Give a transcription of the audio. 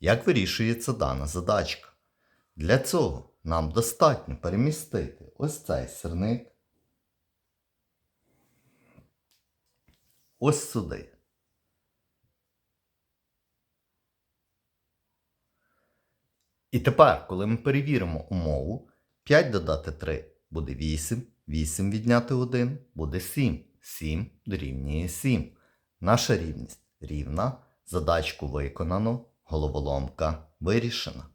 Як вирішується дана задачка? Для цього нам достатньо перемістити ось цей сирник ось сюди. І тепер, коли ми перевіримо умову, 5 додати 3 буде 8, 8 відняти 1 буде 7, 7 дорівнює 7. Наша рівність рівна, задачку виконано, головоломка вирішена.